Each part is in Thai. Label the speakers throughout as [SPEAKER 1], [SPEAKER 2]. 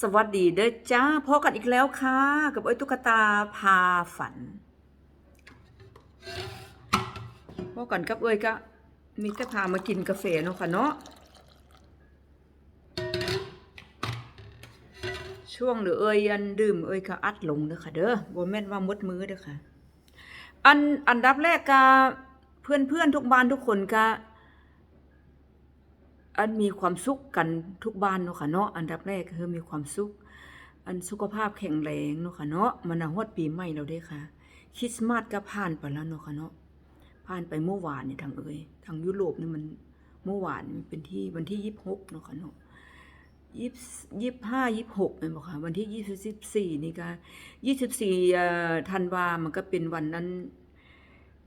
[SPEAKER 1] สวัสดีเด้อจ้าพบกันอีกแล้วค่ะ กับไอ้ยตุ๊กตาพาฝันพบกันกับเอ้ยก็มีแต่พามากินกาแฟเนาะค่ะเนาะช่วงเดือเอ้ยอันดื่มเอ้ยก็อัดลงเด้อค่ะเด้อบ่แม่นว่ามดมือเด้อค่ะ อันอันดับแรกก็เพื่อนเพื่อนทุกบ้านทุกคนก็ อันมีความสุขกันทุกบ้านเนาะค่ะเนาะอันดับแรกคือมีความสุข อันสุขภาพแข็งแรงเนาะค่ะเนาะมันน่ะฮอดปีใหม่แล้วเด้ค่ะคริสต์มาสก็ผ่านไปแล้วเนาะค่ะเนาะผ่านไปเมื่อวานเนี่ยทางเอ่ยทางยุโรปนี่มันเมื่อวานมันเป็นที่วันที่26เนาะค่ะเนาะยี่ยี่ห้ายี่หกเป็นบอกค่ะวันที่ยี่สิบสี่นี่ก็ยี่สิบสี่ธันวามันก็เป็นวันนั้น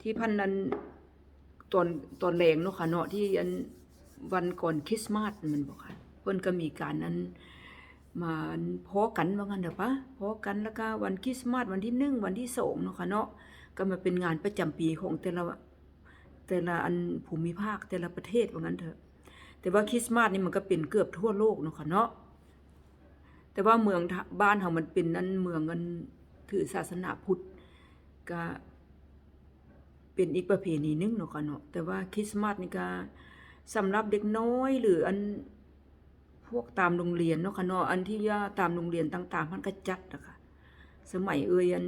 [SPEAKER 1] ที่พันนั้นตอนตอนแรงเนาะค่ะเนาะที่อัน วันก่อนคริสต์มาสมันบอกค่ะเพิ่นก็มีการนั้นมาพอกันว่างั้นเด้อปะพอกันแล้วก็วันคริสต์มาสวันที่หนึ่งวันที่สองเนาะค่ะเนาะก็มาเป็นงานประจำปีของแต่ละแต่ละอันภูมิภาคแต่ละประเทศว่างั้นเถอะ แต่ว่าคริสต์มาสนี่มันก็เป็นเกือบทั่วโลกเนาะค่ะเนาะแต่ว่าเมืองบ้านเฮามันเป็นอันเมืองอันถือศาสนาพุทธก็เป็นอีกประเพณีหนึงเนาะค่ะเนาะแต่ว่าคริสต์มาสนี่ก็ สำหรับเด็กน้อยหรืออันพวกตามโรงเรียนเนาะค่ะเนาะอันที่ย่าตามโรงเรียนต่างๆพันก็จัดอะคะสมัยเอ่ยอัน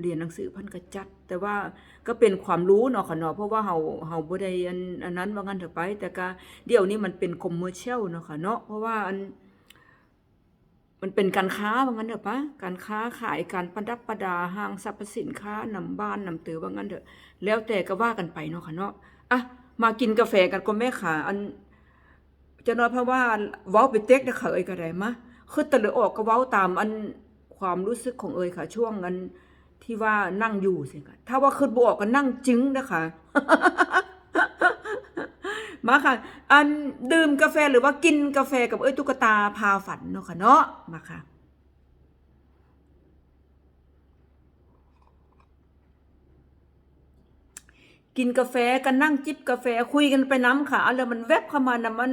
[SPEAKER 1] เรียนหนังสือพันก็จัด แต่ว่าก็เป็นความรู้เนาะค่ะเนาะเพราะว่าเฮาเฮาบ่ได้อันอันนั้นว่างั้นเถอะไป แต่ก็เดี๋ยวนี้มันเป็นคอมเมอร์เชียลเนาะค่ะเนาะเพราะว่าอันมันเป็นการค้าว่างั้นเถอะปะการค้าขายการประดับประดาห้างสรรพสินค้านำบ้านนำเตือว่างั้นเถอะแล้วแต่ก็ว่ากันไปเนาะค่ะเนาะอะ มากินกาแฟกันก็แม่ขาอันจะน้อยเพราะว่าเว้าไปเต็กเด้อค่ะเอ้ยก็ได้มะคือตะเลยออกก็เว้าตามอันความรู้สึกของเอ้ยค่ะ ช่วงอันที่ว่านั่งอยู่สิค่ะถ้าว่าคือบ่ออกก็นั่งจึ้งนะคะมาค่ะ อันดื่มกาแฟหรือว่ากินกาแฟกับเอ้ยตุ๊กตาพาฝันเนาะค่ะเนาะมาค่ะ กินกาแฟกันนั่งจิบกาแฟคุยกันไปน้ำค่ะอะไรมันแวบเข้ามานะมัน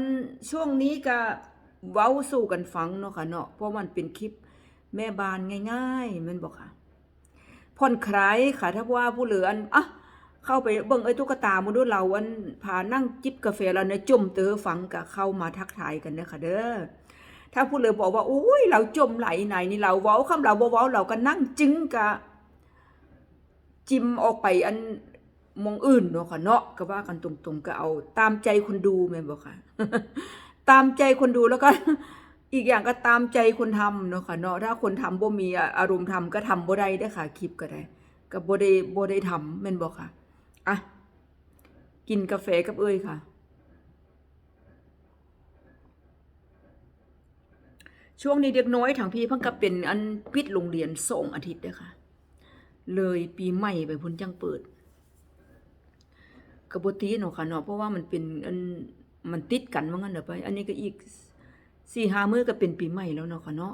[SPEAKER 1] ช่วงนี้ก็เว้าสู่กันฟังเนาะค่ะเนาะเพราะมันเป็นคลิปแม่บ้านง่ายๆมันบอกค่ะผ่อนคลายค่ะถ้าว่าผู้เหลืออันอะเข้าไปเบิ่งไอ้ตุ๊กตามาดูเราอันพานั่งจิบกาแฟแล้วเนี่ยจมเตอฟังก็เข้ามาทักทายกันเด้อค่ะเด้อถ้าผู้เหลือบอกว่าอุ้ยเราจมไหลไหนนี่เราเว้าคำเราบ่เว้าเราก็นั่งจึงกะจิมออกไปอัน มองอื่นเนาะค่ะเนาะก็ว่ากันตรงๆก็เอา ตามใจคนดูแม่นบ่ค่ะ ตามใจคนดูแล้วก็ อีกอย่างก็ตามใจคนทำเนาะค่ะเนาะถ้าคนทำบ่มีอารมณ์ทำก็ทำบ่ได้เด้อค่ะคลิปก็ได้ก็บ่ได้บ่ได้ทำแม่นบ่ค่ะอะกินกาแฟกับเอ้ยค่ะ ช่วงนี้เด็กน้อยทางพี่เพิ่งก็เป็นอันปิดโรงเรียนสองอาทิตย์เด้อค่ะ เลยปีใหม่ไปพุ่นจังเปิด กระบตีเนาะค่ะเนาะเพราะว่ามันเป็นอันมันติดกันว่างั้นเด้อไป อันนี้ก็อีกสี่ห้ามื้อก็เป็นปีใหม่แล้วเนาะค่ะเนาะ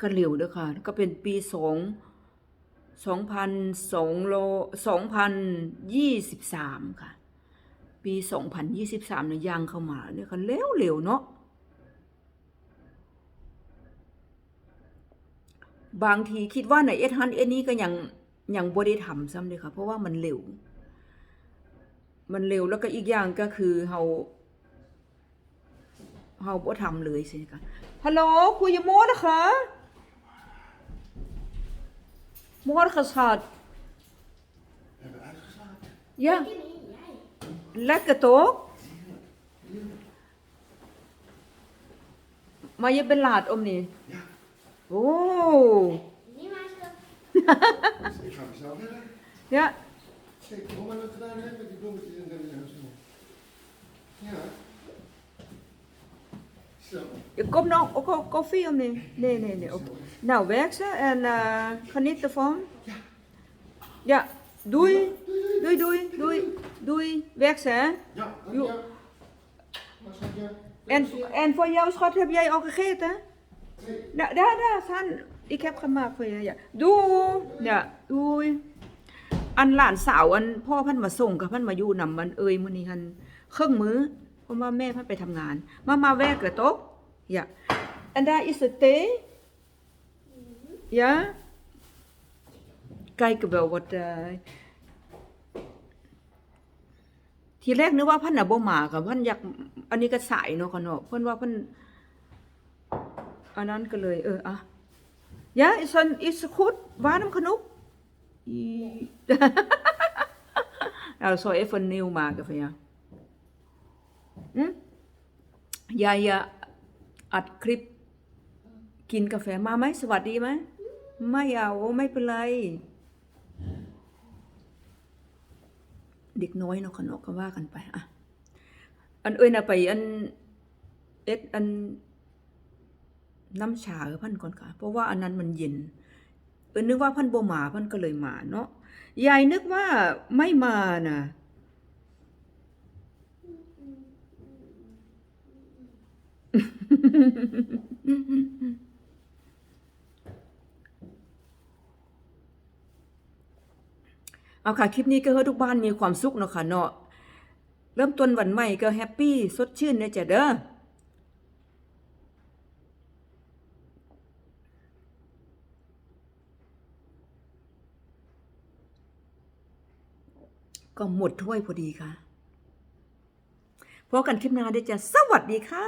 [SPEAKER 1] ก็เร็วเด้อค่ะ ก็เป็นปีสองสองพันสองโลสองพันยี่สิบสามค่ะ ปีสองพันยี่สิบสามเนี่ยย่างเข้ามาเนี่ยค่ะเร็วเร็วเนาะบางทีคิดว่าในเอสฮันเอนี้ก็ยังยังบ่ได้ทำซ้ำเลยค่ะ เพราะว่ามันเร็ว มันเร็วแล้วก็อีกอย่างก็คือเฮาเฮาบ่ทำเลยสิคะฮัลโหลคุยกับโมนะคะ Morgenschat.
[SPEAKER 2] Hebben we uitgeslapen?
[SPEAKER 1] Ja. Lekker toch? Maar je bent laat, om niet?
[SPEAKER 2] Ja.
[SPEAKER 1] Oh.
[SPEAKER 3] Niet maar zo.
[SPEAKER 2] Dus ik ga mezelf verder.
[SPEAKER 1] Ja.
[SPEAKER 2] Kijk, hoe men dat gedaan heeft met die bloemetjes en zo. Ja. Zo.
[SPEAKER 1] Je komt nog ook al koffie, om niet? Nee, nee, nee. oké. Nou, werk ze en eh, geniet ervan.
[SPEAKER 2] Ja.
[SPEAKER 1] Ja. Doei. Doei, doei, doei. Doei. Werk ze, hè?
[SPEAKER 2] Ja, dank je.
[SPEAKER 1] En, en voor jou, schat, heb jij al gegeten?
[SPEAKER 2] Nee.
[SPEAKER 1] Nou, daar, daar, San. Ik heb gemaakt voor je, ja. Doei. Ja, doei. อันหลานสาวอันพ่อพันมาส่งกับพันมาอยู่นำมันเอ่ยมื้อนี้คันเครื่องมือเพราะว่าแม่พันไปทำงาน มามาแวกกระโต๊ะอย่า and that is a day yeah ไกลกับแบบว่าเอ่อทีแรกนึกว่าพันน่ะบ่มากับพันอยากอันนี้ก็สายเนาะค่ะเนาะเพิ่นว่าเพิ่นอันนั้นก็เลย เอออะ Ja, is een is goed, warm genoeg? I- nou, dat zal ik even nieuw maken van jou. Hm? Jij eh, อัดคลิป กินกาแฟมาไหมสวัสดีไหมไม่เอาไม่เป็นไร เด็กน้อยเนาะขนกก็ว่ากันไปอะอันเอ้ยนะไปอันเอ็ดอันน้ำชาเออพันก่อนค่ะ เพราะว่าอันนั้นมันเย็น เออนึกว่าพันโบมาพันก็เลยมาเนาะยายนึกว่าไม่มานะเอาค่ะ คลิปนี้ก็ให้ทุกบ้านมีความสุขเนาะค่ะเนาะเริ่มต้นวันใหม่ก็แฮปปี้ สดชื่นนะจ๊ะเด้อ ก็หมดถ้วยพอดีค่ะพบกันคลิปหน้าเด้จะสวัสดีค่ะ